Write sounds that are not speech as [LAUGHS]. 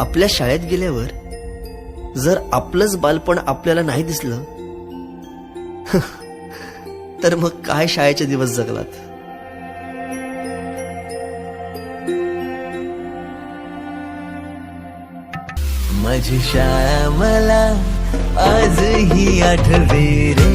आपल्या शाळेत गेल्यावर जर आपलंच बालपण आपल्याला नाही दिसलं [LAUGHS] तर मग काय शाळेचे दिवस जगलात? माझी शाळा मला आजही आठवे रे